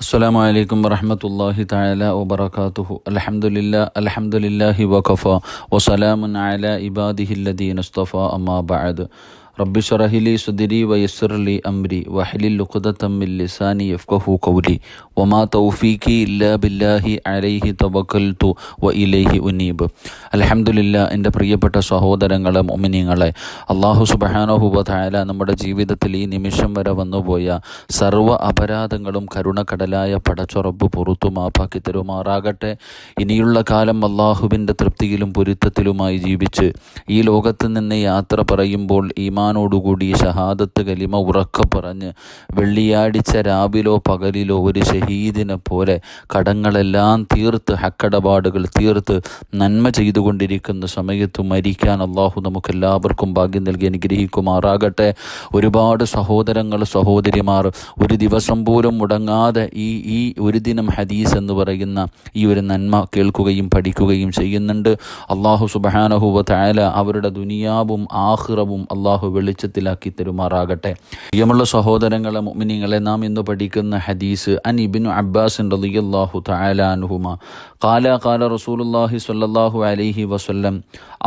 അസ്സാം വലൈക്കും വറഹമത്തല്ലാഹി താല വബർക്കാത്തുഹു അലഹമുല്ല അലഹമുല്ലാഹി വഖഫ വസലാമുൻ അല ഇബാദിഹില്ലദീൻ അസ്തഫ അമ്മാ റബ്ബി ഷറഹിലി സുദിരി വയസ്സുറലി അംരി വഹലിൽ ലുഖുദത്തമ്മിൽ ലിസാനി യഫ്കഹു കൗലി വമാ തൗഫീഖി ഇല്ലാ ബില്ലാഹി അലൈഹി തവക്കൽത്തു വ ഇലൈഹി ഉനീബ് അലഹമുല്ല എന്റെ പ്രിയപ്പെട്ട സഹോദരങ്ങളെ മൊമിനിങ്ങളെ അള്ളാഹു സുബഹാനഹുബായ നമ്മുടെ ജീവിതത്തിൽ ഈ നിമിഷം വരെ വന്നുപോയ സർവ അപരാധങ്ങളും കരുണക്കടലായ പടച്ചുറപ്പ് പുറത്തു മാപ്പാക്കി തരുമാറാകട്ടെ. ഇനിയുള്ള കാലം അള്ളാഹുവിന്റെ തൃപ്തിയിലും പൊരുത്തത്തിലുമായി ജീവിച്ച് ഈ ലോകത്ത് നിന്ന് യാത്ര പറയുമ്പോൾ ഈമാൻ ഈമാനോടുകൂടി ഷഹാദത്ത് കലിമ ഉറക്ക പറഞ്ഞ് വെള്ളിയാഴ്ച രാവിലോ പകലിലോ ഒരു ഷഹീദിനെ പോലെ കടങ്ങളെല്ലാം തീർത്ത് ഹക്കടപാടുകൾ തീർത്ത് നന്മ ചെയ്തുകൊണ്ടിരിക്കുന്ന സമയത്ത് മരിക്കാൻ അള്ളാഹു നമുക്കെല്ലാവർക്കും ഭാഗ്യം നൽകി അനുഗ്രഹിക്കുമാറാകട്ടെ. ഒരുപാട് സഹോദരങ്ങൾ സഹോദരിമാർ ഒരു ദിവസം പോലും മുടങ്ങാതെ ഈ ഈ ഒരു ദിനം ഹദീസ് എന്ന് പറയുന്ന ഈ ഒരു നന്മ കേൾക്കുകയും പഠിക്കുകയും ചെയ്യുന്നുണ്ട്. അള്ളാഹു സുബാനഹുബ തായാല അവരുടെ ദുനിയാവും ആഹ്റവും അള്ളാഹു വെളിച്ചത്തിലാക്കി തരുമാറാകട്ടെ. പ്രിയമുള്ള സഹോദരങ്ങളെ മുമിനിങ്ങളെ നാം ഇന്ന് പഠിക്കുന്ന ഹദീസ് അൻ ഇബിനു അബ്ബാസ് റലിയല്ലാഹു തലാനുഹുമ കാല കാല റസൂലുല്ലാഹി സ്വല്ലല്ലാഹു അലൈഹി വസല്ലം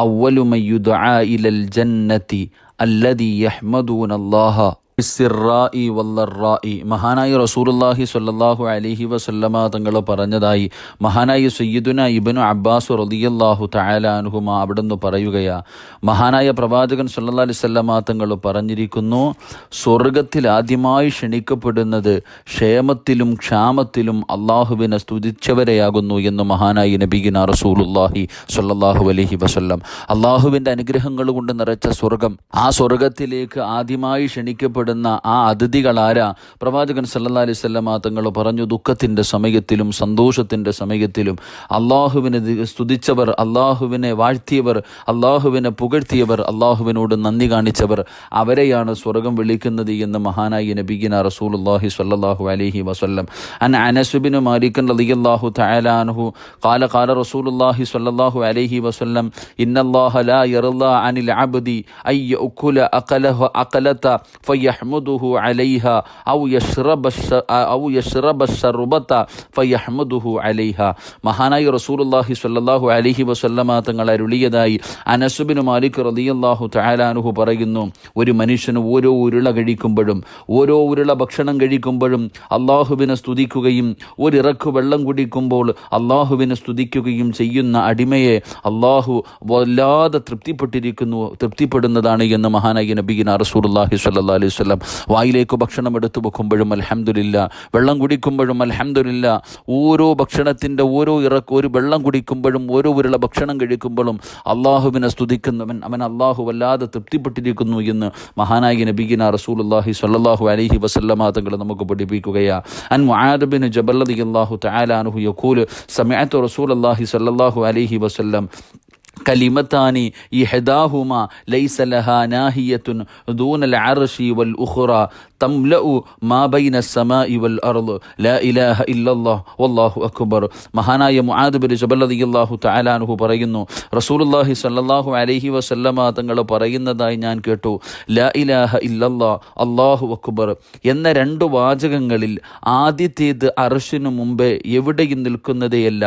അവലുമയുദ ഇലൽ ജന്നത്തി അല്ലദി യഹ്മദൂൻ അള്ളാഹ മഹാനായി റസൂലുല്ലാഹി സ്വല്ലാഹു അലിഹി വസല്ലമ തങ്ങൾ പറഞ്ഞതായി മഹാനായി സയ്യിദുന ഇബിനു അബ്ബാസ് റലിയല്ലാഹു തയാലാനുഹുമ അവിടുന്ന് പറയുകയാ. മഹാനായ പ്രവാചകൻ സല്ലാ അലിസ്വല്ലമ തങ്ങൾ പറഞ്ഞിരിക്കുന്നു സ്വർഗത്തിൽ ആദ്യമായി ക്ഷണിക്കപ്പെടുന്നത് ക്ഷേമത്തിലും ക്ഷാമത്തിലും അള്ളാഹുവിനെ സ്തുതിച്ചവരെയാകുന്നു എന്ന് മഹാനായി നബീന റസൂലുല്ലാഹി സ്വല്ലാഹു അലഹി വസല്ലം. അള്ളാഹുവിന്റെ അനുഗ്രഹങ്ങൾ കൊണ്ട് നിറച്ച സ്വർഗം ആ സ്വർഗത്തിലേക്ക് ആദ്യമായി ക്ഷണിക്കപ്പെടുന്ന ഇഷ്ടപ്പെടുന്ന ആ അതിഥികൾ ആരാ? പ്രവാചകൻ സല്ലാ അലൈഹി സ്വല്ലമ തങ്ങൾ പറഞ്ഞു ദുഃഖത്തിന്റെ സമയത്തിലും സന്തോഷത്തിന്റെ സമയത്തിലും അള്ളാഹുവിനെ സ്തുതിച്ചവർ അള്ളാഹുവിനെ വാഴ്ത്തിയവർ അള്ളാഹുവിനെ പുകഴ്ത്തിയവർ അള്ളാഹുവിനോട് നന്ദി കാണിച്ചവർ അവരെയാണ് സ്വർഗം വിളിക്കുന്നത് എന്ന് മഹാനായി നബീന റസൂലുല്ലാഹി സ്വല്ലല്ലാഹു അലൈഹി വസല്ലം. അൻ അനസുബിന് മാലിക്കൻ റളിയല്ലാഹു തആല അൻഹു ഖാല ഖാല റസൂലുല്ലാഹി സ്വല്ലല്ലാഹു അലൈഹി വസല്ലം ഇന്നല്ലാഹ ലാ അനിൽ അബ്ദി അയ്യ ഉക്കുല അഖലഹ അഖലത ഫയ ഫയഹ്മുദുഹു അലൈഹ ഔ യഷ്റബ ഔ യഷ്റബ ഷർബത്ത ഫയഹ്മുദുഹു അലൈഹ. മഹാനായി റസൂലുള്ളാഹി സ്വല്ലല്ലാഹു അലൈഹി വസല്ലമ തങ്ങൾ അരുളിയതായി അനസുബിന് മാലിക് റളിയല്ലാഹു തആലാനുഹു പറയുന്നു ഒരു മനുഷ്യന് ഓരോ ഉരുള കഴിക്കുമ്പോഴും ഓരോ ഉരുള ഭക്ഷണം കഴിക്കുമ്പോഴും അള്ളാഹുവിനെ സ്തുതിക്കുകയും ഒരിറക്കു വെള്ളം കുടിക്കുമ്പോൾ അള്ളാഹുവിനെ സ്തുതിക്കുകയും ചെയ്യുന്ന അടിമയെ അള്ളാഹു വല്ലാതെ തൃപ്തിപ്പെട്ടിരിക്കുന്നു തൃപ്തിപ്പെടുന്നതാണ് എന്ന് മഹാനായി നബീന റസൂലുള്ളാഹി സ്വല്ലല്ലാഹി അലൈഹി വസല്ലം വായിലേക്ക് ഭക്ഷണം എടുത്തു വെക്കുമ്പോഴും അൽഹംദുലില്ല. വെള്ളം കുടിക്കുമ്പോഴും അൽഹംദുലില്ല. ഓരോ ഭക്ഷണത്തിന്റെ ഓരോ ഇറക്ക് ഒരു വെള്ളം കുടിക്കുമ്പോഴും ഓരോ ഉരുള ഭക്ഷണം കഴിക്കുമ്പോഴും അള്ളാഹുവിനെ സ്തുതിക്കുന്നവൻ അവൻ അള്ളാഹു വല്ലാതെ തൃപ്തിപ്പെട്ടിരിക്കുന്നു എന്ന് മഹാനായി നബീന റസൂലുള്ളാഹി സ്വല്ലല്ലാഹു അലൈഹി വസല്ലമ തങ്ങൾ നമുക്ക് പഠിപ്പിക്കുകയാ. അൻ മുആദ് ബിൻ ജബൽ റളിയല്ലാഹു തആല അൻഹു യഖൂൽ സമിഅതു റസൂലുള്ളാഹി സ്വല്ലല്ലാഹു അലൈഹി വസല്ലം കലിമത്താനി ഈ ഹെദാഹുമ ലൈസലഹ നാഹിയത്തുൻ ദൂനൽ അർഷി വൽ ഉഖുറ തംല മാ ബൈന സമ വൽ അർദ് ല ഇലാഹ ഇല്ലല്ലാഹ് വല്ലാഹു അക്ബർ മഹാനായ മുആദ് ബിൻ ജബൽ റളിയല്ലാഹു തആലാൻഹു പറയുന്നു റസൂലുള്ളാഹി സ്വല്ലല്ലാഹു അലൈഹി വസല്ലമ തങ്ങൾ പറയുന്നതായി ഞാൻ കേട്ടു ല ഇലാഹ ഇല്ലല്ലാഹ് അല്ലാഹു അക്ബർ എന്ന രണ്ട് വാചകങ്ങളിൽ ആദ്യത്തേത് അർഷിനു മുമ്പേ എവിടെയും നിൽക്കുന്നതേയല്ല.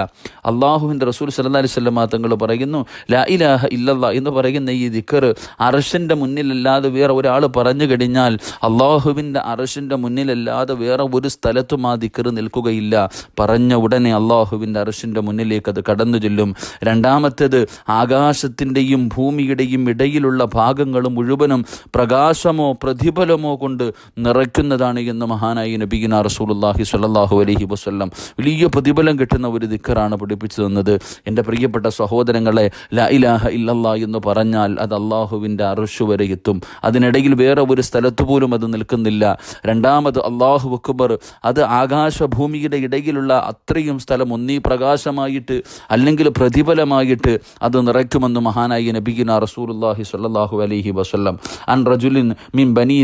അള്ളാഹുവിന്റെ റസൂൽ സല്ലാ അലൈഹി സ്വല്ലമ തങ്ങൾ പറയുന്നു ലാ ഇലാഹ ഇല്ലല്ലാ എന്ന് പറയുന്ന ഈ ദിക്കർ അർഷിന്റെ മുന്നിലല്ലാതെ വേറെ ഒരാൾ പറഞ്ഞു കഴിഞ്ഞാൽ അള്ളാഹുവിന്റെ അർഷിന്റെ മുന്നിലല്ലാതെ വേറെ ഒരു സ്ഥലത്തും ആ ദിക്കർ നിൽക്കുകയില്ല. പറഞ്ഞ ഉടനെ അള്ളാഹുവിന്റെ അർഷിന്റെ മുന്നിലേക്ക് അത് കടന്നു ചെല്ലും. രണ്ടാമത്തേത് ആകാശത്തിന്റെയും ഭൂമിയുടെയും ഇടയിലുള്ള ഭാഗങ്ങൾ മുഴുവനും പ്രകാശമോ പ്രതിഫലമോ കൊണ്ട് നിറയ്ക്കുന്നതാണ് എന്ന് മഹാനായി നബീന റസൂലുള്ളാഹി സ്വല്ലല്ലാഹു അലഹി വസ്ല്ലാം വലിയ പ്രതിഫലം കിട്ടുന്ന ഒരു ദിക്കറാണ് പഠിപ്പിച്ചു തന്നത്. എന്റെ പ്രിയപ്പെട്ട സഹോദരങ്ങളെ ല ഇലാഹ ഇല്ലല്ലാ എന്ന് പറഞ്ഞാൽ അത് അള്ളാഹുവിന്റെ അറുഷു വരെ എത്തും. അതിനിടയിൽ വേറെ ഒരു സ്ഥലത്തു പോലും അത് നിൽക്കുന്നില്ല. രണ്ടാമത് അള്ളാഹു അക്ബർ അത് ആകാശഭൂമിയുടെ ഇടയിലുള്ള അത്രയും സ്ഥലം ഒന്നീ പ്രകാശമായിട്ട് അല്ലെങ്കിൽ പ്രതിഫലമായിട്ട് അത് നിറയ്ക്കുമെന്ന് മഹാനായി നബിഗിന റസൂലുല്ലാഹി സല്ലാഹു അലൈഹി വസ്ലം അൻ റജുലിൻ മിൻ ബനി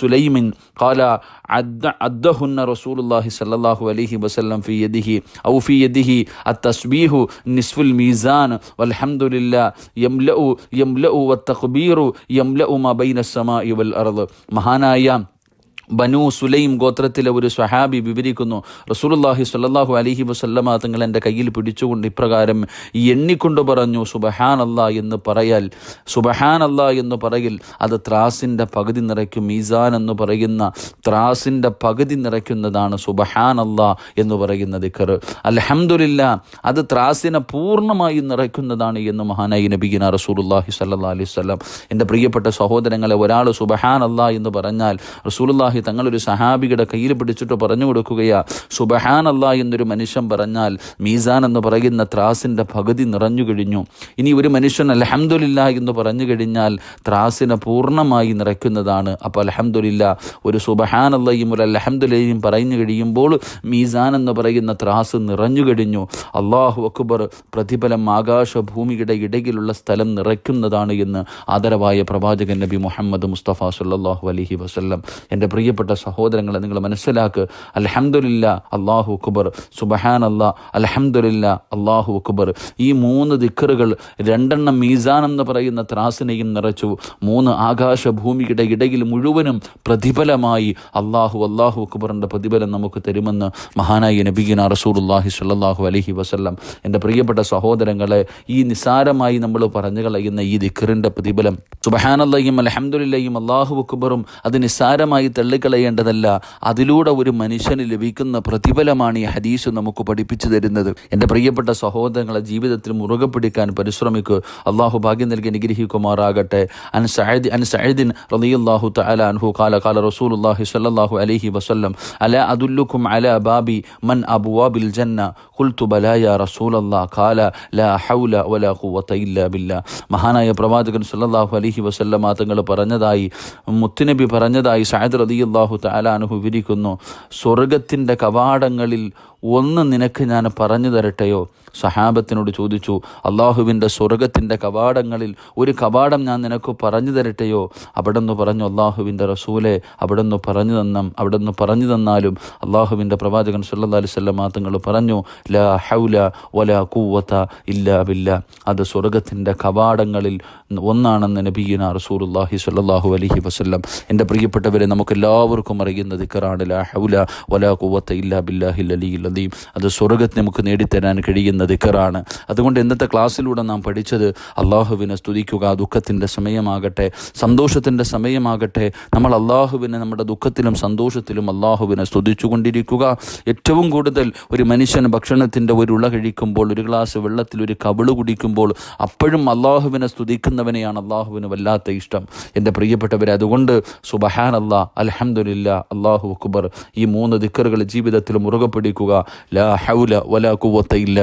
സുലൈമിൻ കാല അദ്ദഹുന്ന റസൂലുല്ലാഹി സല്ലാഹു അലൈഹി വസ്ല്ലാം ഫി യദിഹി ഔ ഫി യദിഹി അ തസ്ബീഹു നിസ്ഫുൽ മീസാൻ വൽഹം അലഹമുല്ല യംലഉ യംലഉ വത്തഖ്ബീറു യംലഉ മബൈന സമാഇ വൽ അർദ്. മഹാനായ ബനു സുലൈം ഗോത്രത്തിലെ ഒരു സ്വഹാബി വിവരിക്കുന്നു. റസൂലുള്ളാഹി സ്വല്ലല്ലാഹു അലൈഹി വസല്ലമ തങ്ങൾ എന്റെ കയ്യിൽ പിടിച്ചുകൊണ്ട് ഇപ്രകാരം എണ്ണിക്കൊണ്ട് പറഞ്ഞു സുബഹാൻ അല്ലാ എന്ന് പറയൽ. സുബഹാനല്ലാ എന്ന് പറയിൽ അത് ത്രാസിന്റെ പകുതി നിറയ്ക്കും മീസാൻ എന്ന് പറയുന്ന ത്രാസിന്റെ പകുതി നിറയ്ക്കുന്നതാണ് സുബഹാൻ അല്ലാ എന്ന് പറയുന്ന ദിക്കർ. അലഹമുല്ല അത് ത്രാസിനെ പൂർണമായി നിറയ്ക്കുന്നതാണ് എന്ന് മഹാനായി നബിഗിന റസൂലുള്ളാഹി സല്ലാ അലൈഹി വസല്ലം. എന്റെ പ്രിയപ്പെട്ട സഹോദരങ്ങളെ ഒരാൾ സുബഹാൻ അല്ലാ എന്ന് പറഞ്ഞാൽ റസൂലുള്ളാഹി തങ്ങളൊരു സഹാബിയുടെ കയ്യിൽ പിടിച്ചിട്ട് പറഞ്ഞു കൊടുക്കുകയാ. സുബഹാനല്ലാ എന്നൊരു മനുഷ്യൻ പറഞ്ഞാൽ മീസാൻ എന്ന് പറയുന്ന ത്രാസിന്റെ പകുതി നിറഞ്ഞു കഴിഞ്ഞു. ഇനി ഒരു മനുഷ്യൻ അലഹമുല്ല എന്ന് പറഞ്ഞു കഴിഞ്ഞാൽ ത്രാസിനെ പൂർണമായി നിറയ്ക്കുന്നതാണ്. അപ്പോൾ അലഹമുല്ല ഒരു സുബഹാനല്ലയും ഒരു അലഹമുല്ലയും പറഞ്ഞു കഴിയുമ്പോൾ മീസാൻ എന്ന് പറയുന്ന ത്രാസ് നിറഞ്ഞു കഴിഞ്ഞു. അള്ളാഹു അക്ബർ പ്രതിഫലം ആകാശഭൂമിയുടെ ഇടയിലുള്ള സ്ഥലം നിറയ്ക്കുന്നതാണ് എന്ന് ആദരവായ പ്രവാചകൻ നബി മുഹമ്മദ് മുസ്തഫ സല്ലാഹു അലഹി വസ്ല്ലം എന്റെ പ്രിയപ്പെട്ട സഹോദരങ്ങളെ നിങ്ങൾ മനസ്സിലാക്കുക അലഹമുല്ല അള്ളാഹു അക്ബർ. സുബഹാൻ അല്ലാ അലഹമുല്ല അള്ളാഹു അക്ബർ. ഈ മൂന്ന് ദിക്കറുകൾ രണ്ടെണ്ണം മീസാൻ എന്ന് പറയുന്ന ത്രാസിനെയും നിറച്ചു. മൂന്ന് ആകാശഭൂമിയുടെ ഇടയിൽ മുഴുവനും പ്രതിഫലമായി അള്ളാഹു അള്ളാഹു അക്ബറിന്റെ പ്രതിഫലം നമുക്ക് തരുമെന്ന് മഹാനായി നബീന റസൂലുല്ലാഹി സ്വല്ലല്ലാഹു അലഹി വസല്ലം. എന്റെ പ്രിയപ്പെട്ട സഹോദരങ്ങളെ ഈ നിസാരമായി നമ്മൾ പറഞ്ഞു കളയുന്ന ഈ ദിക്കറിന്റെ പ്രതിഫലം. സുബഹാനല്ലയും അലഹമുല്ലയും അള്ളാഹു അക്ബറും അത് നിസ്സാരമായി തള്ളിക്കളയേണ്ടതല്ല. അതിലൂടെ ഒരു മനുഷ്യന് ലഭിക്കുന്ന പ്രതിഫലമാണ് ഈ ഹദീസ് നമുക്ക് പഠിപ്പിച്ചു തരുന്നത്. എന്റെ പ്രിയപ്പെട്ട സഹോദരങ്ങളെ ജീവിതത്തിൽ മുറുകെ പിടിക്കാൻ പരിശ്രമിക്കുക അള്ളാഹു ഭാഗ്യം നൽകി അനുഗ്രഹിക്കുമാറാകട്ടെ. അൻ സഹദ് അൻ സഹദിൻ റളിയല്ലാഹു തആല അൻഹു ഖാല ഖാല റസൂലുള്ളാഹി സല്ലാഹു അലൈഹി വസല്ലം അല അതുല്ലുക്കും അല ബാബി മൻ അബുവാബിൽ ജന്ന? ഖുൽതു ബലായ യാ റസൂലല്ലാഹ് ഖാല ലാ ഹൗല വലാ ഖുവത ഇല്ലാ ബില്ലാ. മഹാനായ പ്രവാചകൻ സല്ലാഹു അലൈഹി വസല്ലമ തങ്ങൾ പറഞ്ഞതായി മുത്തുനബി പറഞ്ഞതായി സഹദ് റളിയല്ലാഹു തആല താലാനുഹു വിരിക്കുന്നു സ്വർഗത്തിന്റെ കവാടങ്ങളിൽ ഒന്ന് നിനക്ക് ഞാൻ പറഞ്ഞു തരട്ടെയോ? സഹാബത്തിനോട് ചോദിച്ചു അള്ളാഹുവിന്റെ സ്വർഗത്തിന്റെ കവാടങ്ങളിൽ ഒരു കവാടം ഞാൻ നിനക്ക് പറഞ്ഞു തരട്ടെയോ? അവിടെ നിന്ന് പറഞ്ഞു അള്ളാഹുവിന്റെ റസൂലെ അവിടെ നിന്ന് പറഞ്ഞു തന്നം അവിടെ നിന്ന് പറഞ്ഞു തന്നാലും അള്ളാഹുവിന്റെ പ്രവാചകൻ സല്ലാ അലിസ്വല്ല തങ്ങൾ പറഞ്ഞു ലാ ഹൗല വല കൂവത്ത ഇല്ലാ ബില്ല. അത് സ്വർഗത്തിന്റെ കവാടങ്ങളിൽ ഒന്നാണെന്ന് നബീന റസൂലുല്ലാഹി സല്ലാഹു അലഹി വസല്ലം. എന്റെ പ്രിയപ്പെട്ടവരെ നമുക്ക് എല്ലാവർക്കും അറിയുന്ന ദിക്കറാണ് ലാ ഹൗല വലാ കൂവത്ത ഇല്ലാ ബില്ലാഹി അലിയിൽ അലീം അത് സ്വർഗത്ത് നമുക്ക് നേടിത്തരാൻ കഴിയുന്ന ദിക്കറാണ്. അതുകൊണ്ട് ഇന്നത്തെ ക്ലാസ്സിലൂടെ നാം പഠിച്ചത് അള്ളാഹുവിനെ സ്തുതിക്കുക ദുഃഖത്തിന്റെ സമയമാകട്ടെ സന്തോഷത്തിന്റെ സമയമാകട്ടെ. നമ്മൾ അള്ളാഹുവിനെ നമ്മുടെ ദുഃഖത്തിലും സന്തോഷത്തിലും അള്ളാഹുവിനെ സ്തുതിച്ചു കൊണ്ടിരിക്കുക ഏറ്റവും കൂടുതൽ ഒരു മനുഷ്യൻ ഭക്ഷണത്തിന്റെ ഒരു ഉള കഴിക്കുമ്പോൾ ഒരു ഗ്ലാസ് വെള്ളത്തിൽ ഒരു കവിൾ കുടിക്കുമ്പോൾ അപ്പോഴും അള്ളാഹുവിനെ സ്തുതിക്കുന്നവനെയാണ് അള്ളാഹുവിന് വല്ലാത്ത ഇഷ്ടം. എന്റെ പ്രിയപ്പെട്ടവരെ അതുകൊണ്ട് സുബഹാൻ അല്ലാ അലഹമുല്ല അള്ളാഹു അക്ബർ. ഈ മൂന്ന് ദിക്കറുകൾ ജീവിതത്തിൽ മുറുകെ പിടിക്കുക. ലാ ഹൗല വലാ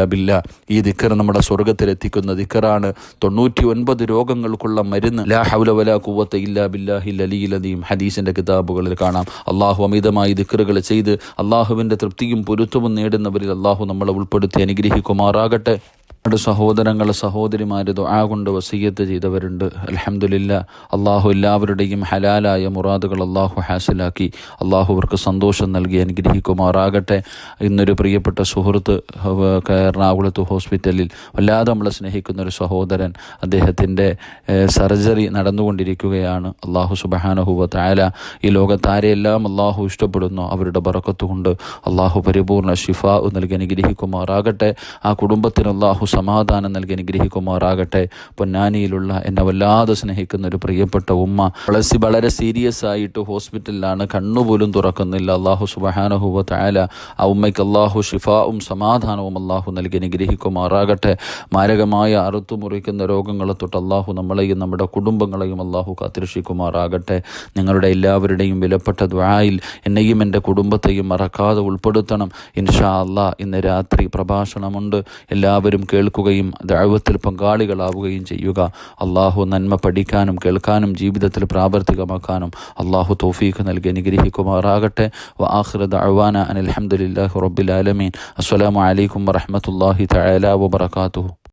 ബില്ല. ഈ ദിക്കർ നമ്മുടെ സ്വർഗത്തിലെത്തിക്കുന്ന ദിക്കറാണ്. തൊണ്ണൂറ്റി ഒൻപത് രോഗങ്ങൾക്കുള്ള മരുന്ന്. ലാ ഹൗല വലാ കുവത്ത ഇല്ലാ ബില്ലാഹി അലീലദീം ഹദീസിന്റെ കിതാബുകളിൽ കാണാം. അള്ളാഹു അമിതമായി ദിക്കറുകൾ ചെയ്ത് അള്ളാഹുവിന്റെ തൃപ്തിയും പൊരുത്തവും നേടുന്നവരിൽ അള്ളാഹു നമ്മളെ ഉൾപ്പെടുത്തി അനുഗ്രഹിക്കുമാറാകട്ടെ. നമ്മുടെ സഹോദരങ്ങൾ സഹോദരിമാർ ദുആ കൊണ്ട് വസീയത്ത് ചെയ്തവരുണ്ട്. അലഹമുല്ല അള്ളാഹു എല്ലാവരുടെയും ഹലാലായ മുറാദുകൾ അള്ളാഹു ഹാസിലാക്കി. അള്ളാഹു അവർക്ക് സന്തോഷം നൽകി അനുഗ്രഹിക്കുമാറാകട്ടെ. ഇന്നൊരു പ്രിയപ്പെട്ട സുഹൃത്ത് എറണാകുളത്ത് ഹോസ്പിറ്റലിൽ വല്ലാതെ നമ്മളെ സ്നേഹിക്കുന്ന ഒരു സഹോദരൻ അദ്ദേഹത്തിന്റെ സർജറി നടന്നുകൊണ്ടിരിക്കുകയാണ്. അള്ളാഹു സുബഹാനഹുവ തായാല ഈ ലോകത്താരെയെല്ലാം അള്ളാഹു ഇഷ്ടപ്പെടുന്നു. അവരുടെ ബറക്കത്തുകൊണ്ട് അള്ളാഹു പരിപൂർണ ഷിഫ നൽകി അനുഗ്രഹിക്കുമാറാകട്ടെ. ആ കുടുംബത്തിന് അള്ളാഹു സമാധാനം നൽകി അനുഗ്രഹിക്കുമാറാകട്ടെ. പൊന്നാനിയിലുള്ള എന്നെ വല്ലാതെ സ്നേഹിക്കുന്ന ഒരു പ്രിയപ്പെട്ട ഉമ്മ വളസി വളരെ സീരിയസ് ആയിട്ട് ഹോസ്പിറ്റലിലാണ് കണ്ണുപോലും തുറക്കുന്നില്ല. അള്ളാഹു സുബഹാനഹുവ തായാല ആ ഉമ്മയ്ക്ക് അള്ളാഹു ഷിഫാവും സമാധാനവും അള്ളാഹു നൽകി അനുഗ്രഹിക്കുമാറാകട്ടെ. മാരകമായ അറുത്തു മുറിക്കുന്ന രോഗങ്ങളെ തൊട്ട് അള്ളാഹു നമ്മളെയും നമ്മുടെ കുടുംബങ്ങളെയും അള്ളാഹു കാത്തിരക്ഷിക്കുമാറാകട്ടെ. നിങ്ങളുടെ എല്ലാവരുടെയും വിലപ്പെട്ട ദ്വായിൽ എന്നെയും എന്റെ കുടുംബത്തെയും മറക്കാതെ ഉൾപ്പെടുത്തണം. ഇൻഷാ അള്ളാഹ് ഇന്ന് രാത്രി പ്രഭാഷണമുണ്ട്. എല്ലാവരും കേൾക്കുകയും ദൈവത്തിൽ പങ്കാളികളാവുകയും ചെയ്യുക. അള്ളാഹു നന്മ പഠിക്കാനും കേൾക്കാനും ജീവിതത്തിൽ പ്രാവർത്തികമാക്കാനും അള്ളാഹു തോഫീഖ് നൽകി അനുഗ്രഹിക്കുമാറാകട്ടെ. വ ആഖിറ ദഅവാന അനിൽ ഹംദുലില്ലാഹി റബ്ബിൽ ആലമീൻ. അസ്സലാമു അലൈക്കും വറഹ്മത്തുള്ളാഹി തആല വബറകാതുഹു.